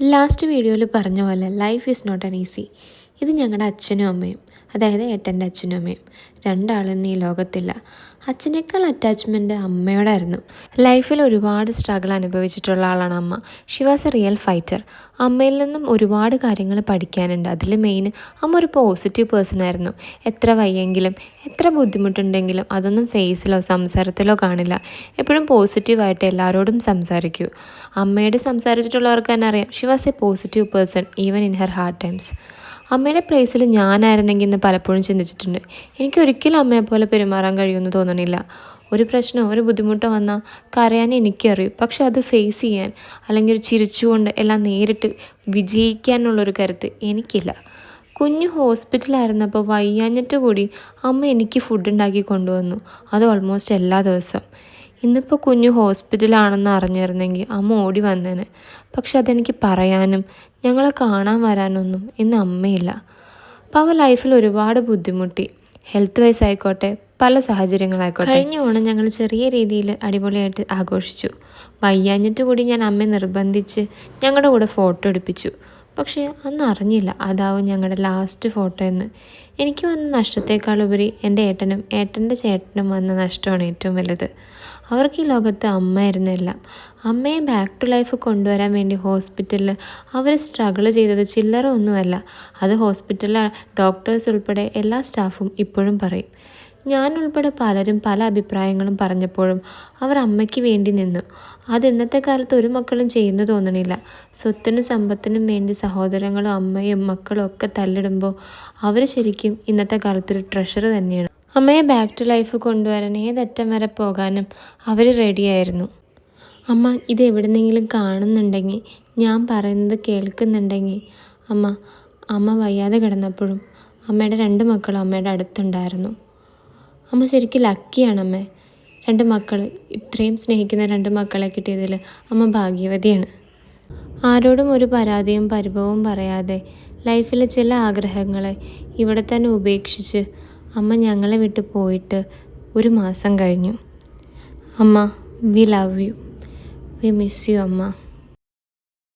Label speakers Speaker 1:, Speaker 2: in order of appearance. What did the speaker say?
Speaker 1: Last വീഡിയോയിൽ പറഞ്ഞ പോലെ life is not an easy ഇത് ഞങ്ങളുടെ അച്ഛനും അമ്മയും അതായത് ഏട്ടന്റെ അച്ഛനും അമ്മയും രണ്ടാളൊന്നും ഈ ലോകത്തില്ല. അച്ഛനേക്കാൾ അറ്റാച്ച്മെന്റ് അമ്മയോടായിരുന്നു. ലൈഫിൽ ഒരുപാട് സ്ട്രഗിൾ അനുഭവിച്ചിട്ടുള്ള ആളാണ് അമ്മ. She was a real fighter അമ്മയിൽ നിന്നും ഒരുപാട് കാര്യങ്ങൾ പഠിക്കാനുണ്ട്. അതിൽ മെയിൻ അമ്മ ഒരു പോസിറ്റീവ് പേഴ്സൺ ആയിരുന്നു. എത്ര വയ്യെങ്കിലും എത്ര ബുദ്ധിമുട്ടുണ്ടെങ്കിലും അതൊന്നും ഫേസിലോ സംസാരത്തിലോ കാണില്ല. എപ്പോഴും പോസിറ്റീവായിട്ട് എല്ലാവരോടും സംസാരിക്കൂ. അമ്മയോട് സംസാരിച്ചിട്ടുള്ളവർക്ക് തന്നെ അറിയാം. She was a positive person even in her hard times അമ്മയുടെ പ്ലേസിൽ ഞാനായിരുന്നെങ്കിൽ എന്ന് പലപ്പോഴും ചിന്തിച്ചിട്ടുണ്ട്. എനിക്ക് ഒരിക്കലും അമ്മയെപ്പോലെ പെരുമാറാൻ കഴിയുമെന്ന് തോന്നണില്ല ഒരു പ്രശ്നമോ ഒരു ബുദ്ധിമുട്ടോ വന്നാൽ കരയാൻ എനിക്കറിയും. പക്ഷെ അത് ഫേസ് ചെയ്യാൻ അല്ലെങ്കിൽ ഒരു ചിരിച്ചുകൊണ്ട് എല്ലാം നേരിട്ട് വിജയിക്കാനുള്ളൊരു കരുത്ത് എനിക്കില്ല. കുഞ്ഞ് ഹോസ്പിറ്റലായിരുന്നപ്പോൾ വയ്യാഞ്ഞിട്ട് കൂടി അമ്മ എനിക്ക് ഫുഡ് ഉണ്ടാക്കി കൊണ്ടുവന്നു. അത് ഓൾമോസ്റ്റ് എല്ലാ ദിവസവും ഇന്നിപ്പോൾ കുഞ്ഞ് ഹോസ്പിറ്റലാണെന്ന് അറിഞ്ഞിരുന്നെങ്കിൽ അമ്മ ഓടി വന്നേനെ. പക്ഷെ അതെനിക്ക് പറയാനും ഞങ്ങളെ കാണാൻ വരാനൊന്നും ഇന്ന് അമ്മയില്ല. അപ്പോൾ അവ ലൈഫിൽ ഒരുപാട് ബുദ്ധിമുട്ടി. ഹെൽത്ത് വൈസ് ആയിക്കോട്ടെ പല സാഹചര്യങ്ങളായിക്കോട്ടെ. കഴിഞ്ഞ ഓണം ഞങ്ങൾ ചെറിയ രീതിയിൽ അടിപൊളിയായിട്ട് ആഘോഷിച്ചു. വയ്യാഞ്ഞിട്ട് കൂടി ഞാൻ അമ്മയെ നിർബന്ധിച്ച് ഞങ്ങളുടെ കൂടെ ഫോട്ടോ എടുപ്പിച്ചു. പക്ഷേ അന്ന് അറിഞ്ഞില്ല അതാവും ഞങ്ങളുടെ ലാസ്റ്റ് ഫോട്ടോ എന്ന്. എനിക്ക് വന്ന നഷ്ടത്തെക്കാളുപരി എന്റെ ഏട്ടനും ഏട്ടന്റെ ചേട്ടനും വന്ന നഷ്ടമാണ് ഏറ്റവും വലുത്. അവർക്ക് ഈ ലോകത്ത് അമ്മയായിരുന്നു എല്ലാം. അമ്മയെ ബാക്ക് ടു ലൈഫ് കൊണ്ടുവരാൻ വേണ്ടി ഹോസ്പിറ്റലിൽ അവർ സ്ട്രഗിൾ ചെയ്തത് ചില്ലറ ഒന്നുമല്ല. അത് ഹോസ്പിറ്റലിലെ ഡോക്ടേഴ്സ് ഉൾപ്പെടെ എല്ലാ സ്റ്റാഫും ഇപ്പോഴും പറയും. ഞാൻ ഉൾപ്പെടെ പലരും പല അഭിപ്രായങ്ങളും പറഞ്ഞപ്പോഴും അവർ അമ്മയ്ക്ക് വേണ്ടി നിന്നു. അത് ഇന്നത്തെ കാലത്ത് ഒരു മക്കളും ചെയ്യുന്നു തോന്നണില്ല. സ്വത്തിനും സമ്പത്തിനും വേണ്ടി സഹോദരങ്ങളും അമ്മയും മക്കളും ഒക്കെ തല്ലിടുമ്പോൾ അവർ ശരിക്കും ഇന്നത്തെ കാലത്തൊരു ട്രഷർ തന്നെയാണ്. അമ്മയെ ബാക്ക് ടു ലൈഫ് കൊണ്ടുവരാൻ ഏതറ്റം വരെ പോകാനും അവർ റെഡിയായിരുന്നു അമ്മ ഇത് എവിടെന്നെങ്കിലും കാണുന്നുണ്ടെങ്കിൽ ഞാൻ പറയുന്നത് കേൾക്കുന്നുണ്ടെങ്കിൽ. അമ്മ അമ്മ വയ്യാതെ കിടന്നപ്പോഴും അമ്മയുടെ രണ്ട് മക്കളും അമ്മയുടെ അടുത്തുണ്ടായിരുന്നു. അമ്മ ശരിക്കും ലക്കിയാണ് അമ്മേ. രണ്ട് മക്കൾ ഇത്രയും സ്നേഹിക്കുന്ന രണ്ട് മക്കളെ കിട്ടിയതിൽ അമ്മ ഭാഗ്യവതിയാണ്. ആരോടും ഒരു പരാതിയും പരിഭവവും പറയാതെ ലൈഫിലെ ചില ആഗ്രഹങ്ങളെ ഇവിടെ തന്നെ ഉപേക്ഷിച്ച് അമ്മ ഞങ്ങളെ വിട്ട് പോയിട്ട് ഒരു മാസം കഴിഞ്ഞു. അമ്മ we love you we miss you അമ്മ.